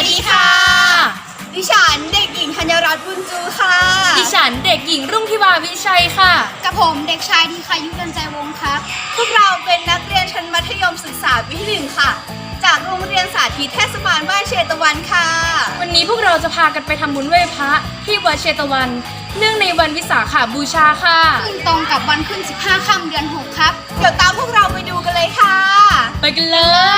วัสดีค่ะ ดิฉันเด็กหญิงธัญรัตน์บุญจูค่ะ ดิฉันเด็กหญิงรุ่งทิวาวิชัยค่ะ กับผมเด็กชายทีคายุกันใจวงศ์ครับ พวกเราเป็นนักเรียนชั้นมัธยมศึกษาปีที่หนึ่งค่ะ จากโรงเรียนสาธิตเทศบาลบ้านเชตวันค่ะ วันนี้พวกเราจะพากันไปทำบุญไหว้พระที่วัดเชตวัน เนื่องในวันวิสาขาบูชาค่ะ ซึ่งตรงกับวันขึ้น 15 ค่ำเดือน 6 ครับ เดี๋ยวตามพวกเราไปดูกันเลยค่ะ ไปกันเลย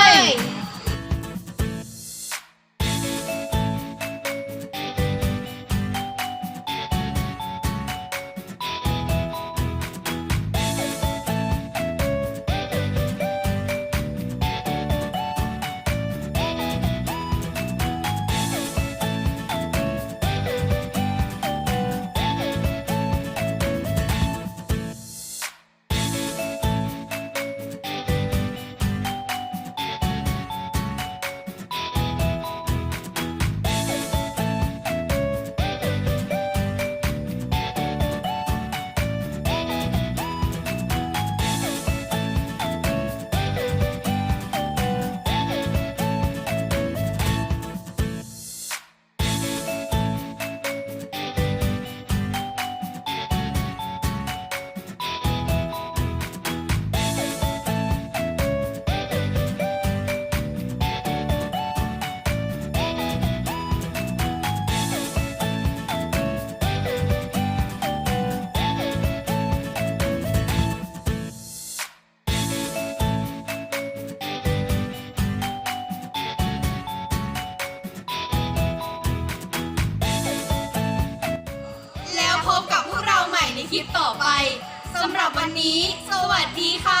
ลิปต่อไปสำหรับวันนี้ สวัสดีค่ะ